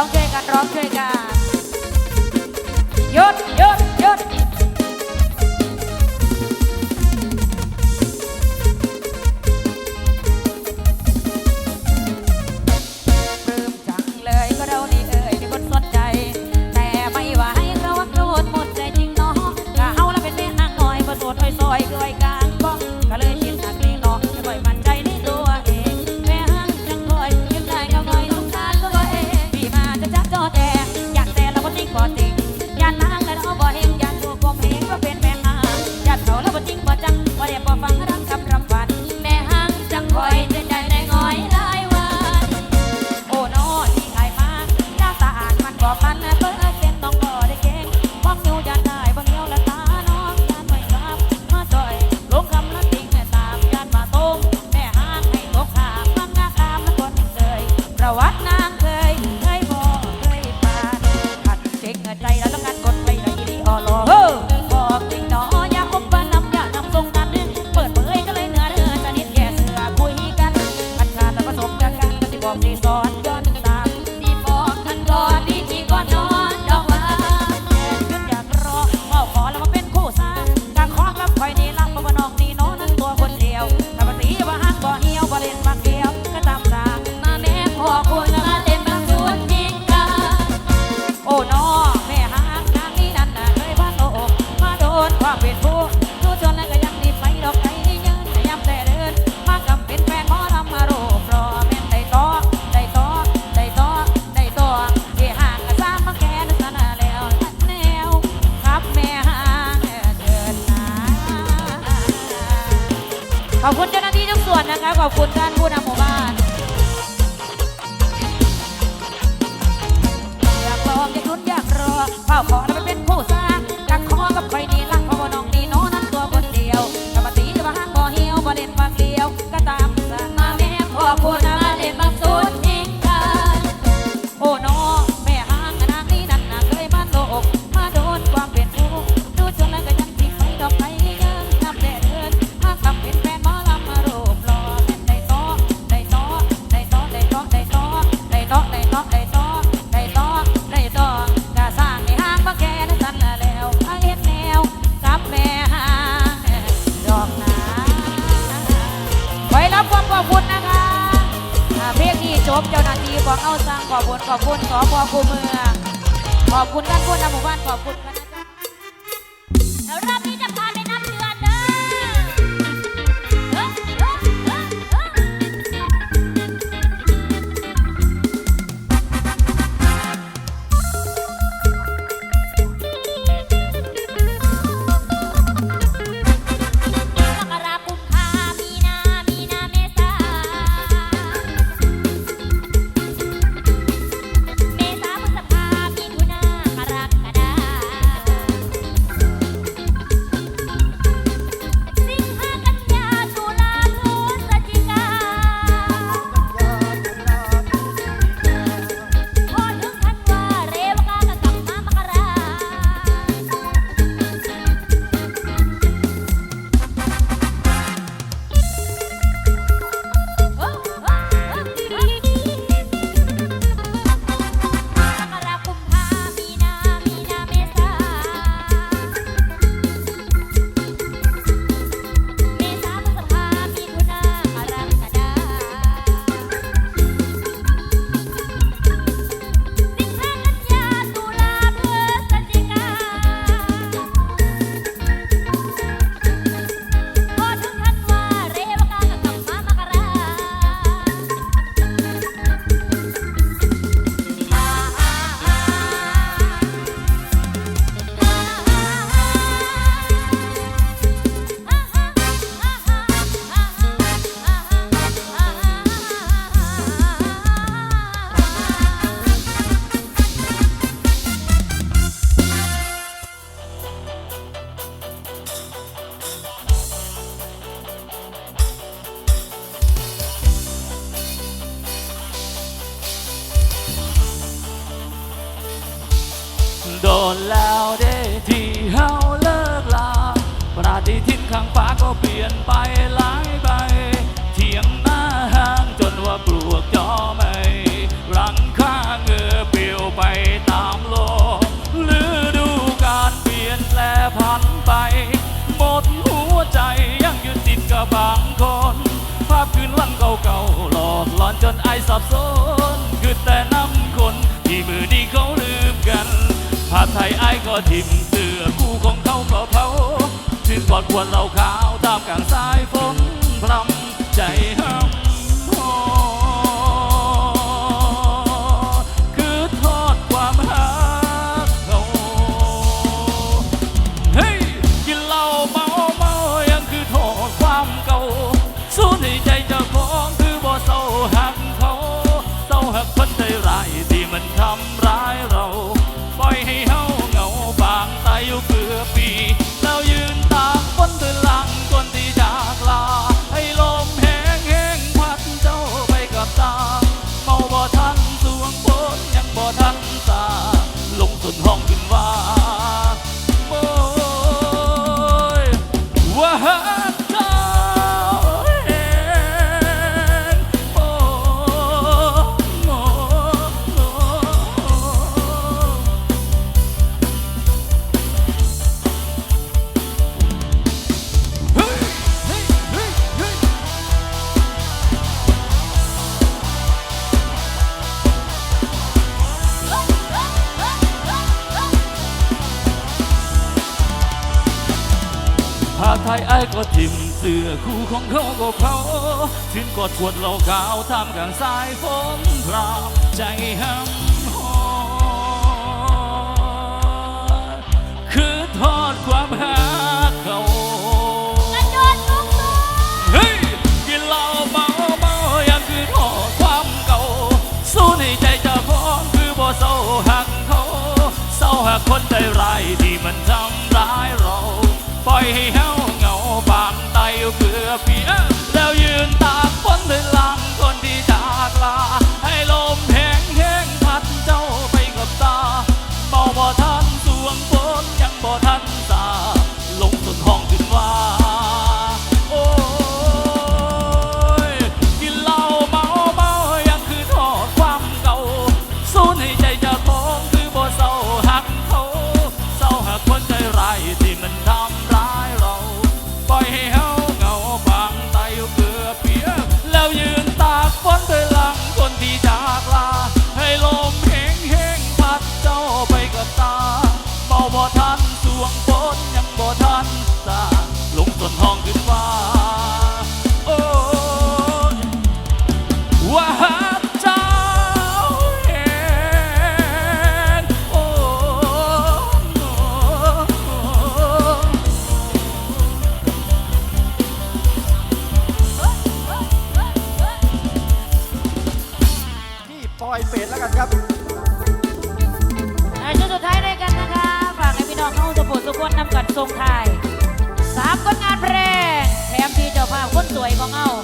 ร้องช่วยกันร้องช่วยกันหยุดหยุดหยุดานางแล้วเอาบ่เฮงอยากอยู่บ่เพลงว่เป็นแม่นางอยากเขาแล้วบ่จริงบ่จังบ่ได้บ่ฟังรัง from the north ขอบคุณเจ้าหน้าที่ทุกส่วนนะคะ ขอบคุณท่านผู้นำหมู่บ้านอยากลองอยากลุ้นอยากรอเฝ้าขอ ขอบคุณขอบคุณสพคูเมืองขอบคุณท่านผู้นำหมู่บ้านขอบคุณ บางคน ภาพคืนวันเก่าๆหลอกหลอนจนไอสับสนคือแต่น้ำคนที่มือดีเขาลืมกัน ภาพไทยไอก็ทิมเสื้อคู่ของเขาก็เผาถึงกอดควรเล่าขาวตามกลางสายฝนพรำใจห้าม ไอ้ก็ทิมเสื้อคู่ของเขาก็เขาถึงกอดขวดเหล้าขาวทำกลางสายฝนพราใจห้ำหอนคือทอดความหาเขาเกินเหล้าเมาเมายังคือทอดความเก่า สู้ในใจจะพ้งคือบ่เศร้าหักเขาเศร้าหักคนใจรที่มันทำ Bangaw. Oh.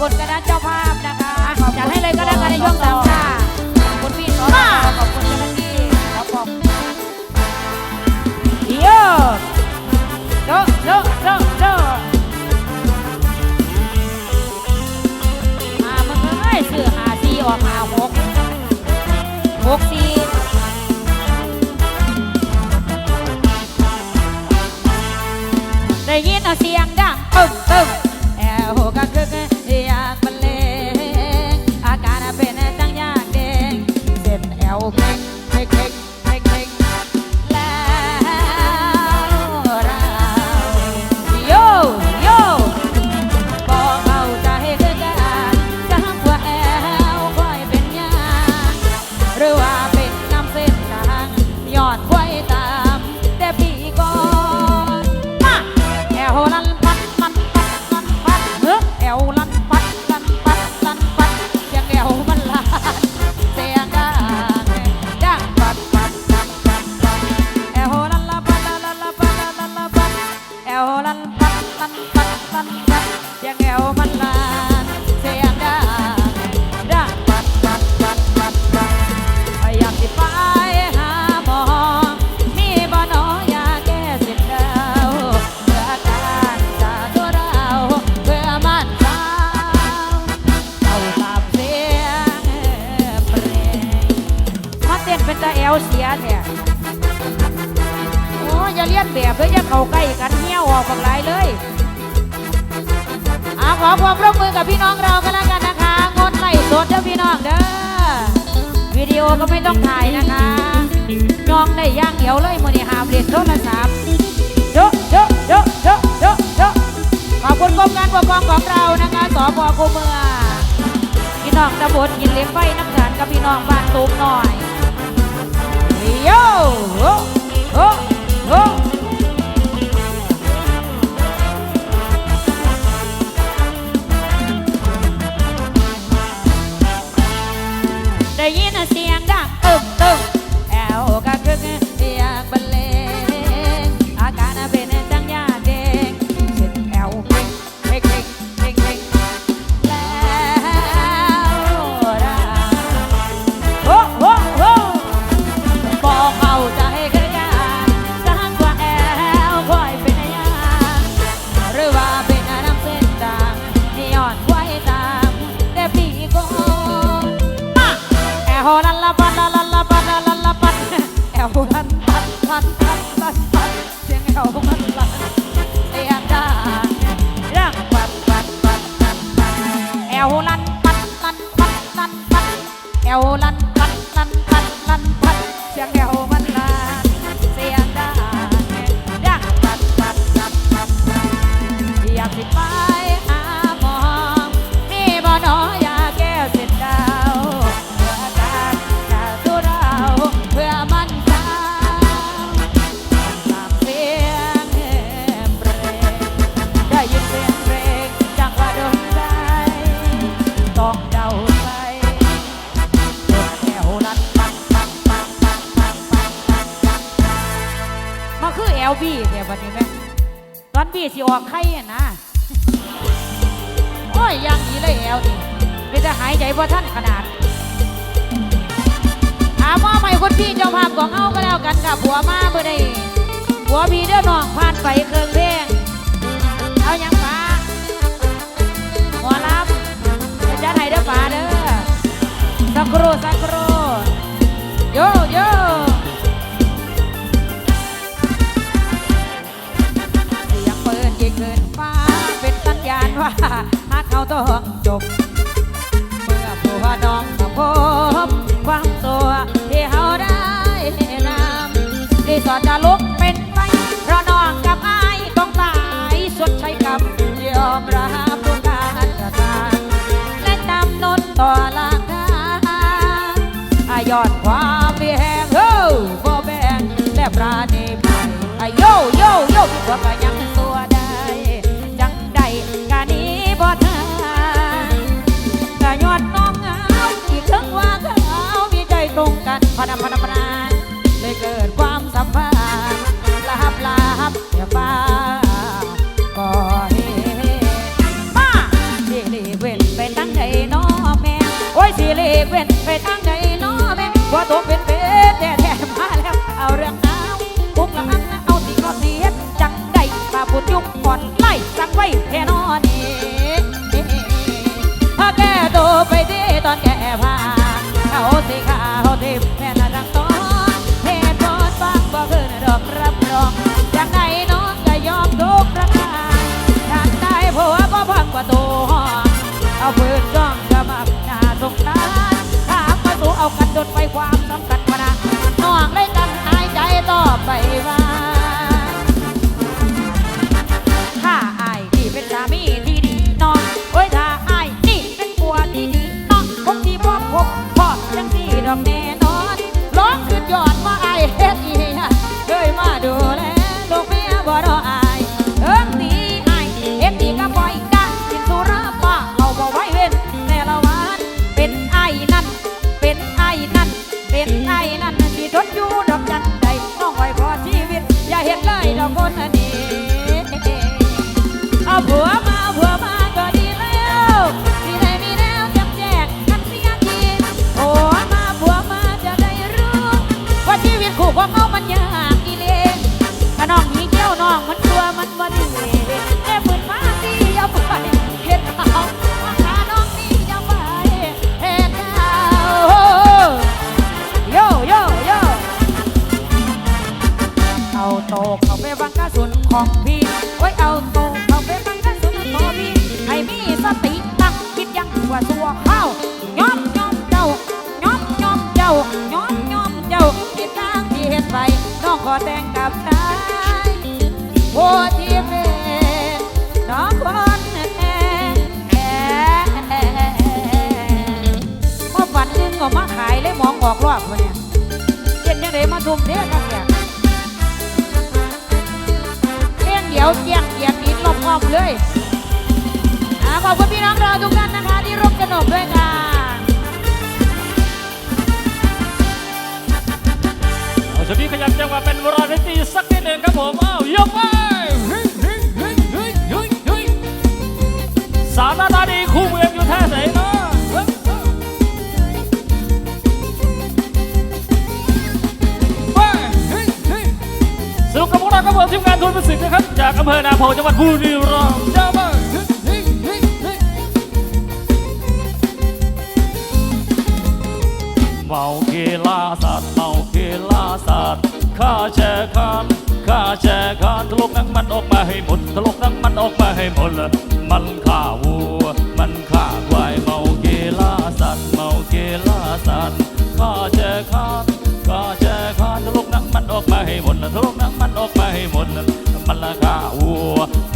คุณคณะเจ้าภาพนะคะจัดให้เลยก็ได้ในช่วงสามค่ะขอบคุณพี่สอนขอบคุณเจ้าหน้าที่ขอบคุณเยอะเยอะเยอะเยอะเยอะมาเมื่อไงซื้อหาซีออกหาหกหกซีได้ยินเอาเสีย ก็ไม่ต้องถ่ายนะคะน้องได้ย่างเหี่ยวเลยโมนี่หามเรียนโทรศัพท์เยอะเยอะเยอะเยอะเยอะเยอะขอบคุณกรมการปกครองของเรานะคะสพคเมืองพี่น้องตะบนกินเลี้ยงไฟน้ำกานกับพี่น้องบ้านตูมหน่อยโย่โอ้โอ้โอ้ได้ยินเสียง ตึ้งตึ้งแอวกะคึกอยากบรรเล จะหายใจว่าท่านขนาดถามว่าไม่คนพี่เจ้าภาพของเอาก็แล้วกันกับหัวมาเมื่อใดหัวพีเด้อน้องผ่านไปเครื่องเพลงเอายังฟ้าหัวรับจะให้เด้อฟ้าเด้อสักครู่สักครู่โยโย่เสียงเปิดยิงเกินฟ้าเป็นสัญญาณว่าหากเขาต้องจบ พบความตัวที่เขาได้นำที่สอดจะลุก ว่าไอเฮ็ดอีเฮ้ยมาดูแลลูกเมียบ่รอ เลยหมองออกรอบคนเนี่ยเจ็นยังไงมาทุ่มเทกันเนี่ยเลี้ยงเดี๋ยวเจียงเกียงดินลบออมเลยอ่าขอบคุณพี่น้องเราทุกท่านนะคะที่ร่วมสนุกด้วยค่ะเอาชมีขยันจังว่าเป็นวรอนตีสักนิดหนึ่งครับผมอ้าวยกไปสามนาดีคู่เมืองอยู่แท้ไหนเนาะ กกับพวกเราครับทีมงานทุนประสิทธิ์นะครับ จากอำเภอนาโพจังหวัดบุรีรัมย์จ้าบ้านเมาเกล้าสัตว์เมาเกล้าสัตว์ข้าแช่ขันข้าแช่ขันทะลุนั่งมันออกมาให้หมดทะลุนั่งมันออกมาให้หมดมัน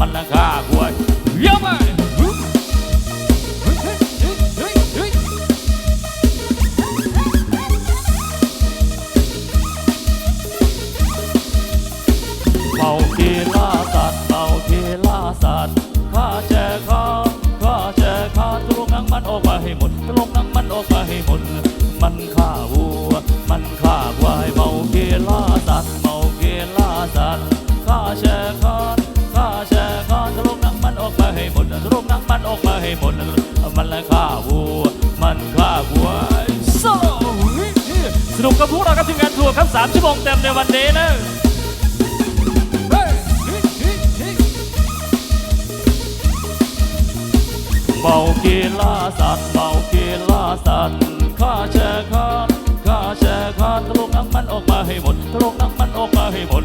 มันละค่าควายเยอะมาก ครับ 3 ชั่วโมงเต็มในวันนี้นะเมาเกล่าสัตว์เมาเกล่าสัตว์ข้าแช่ข้าข้าแช่ข้าตรงน้ำมันออกมาให้หมดตรงน้ำมันออกมาให้หมด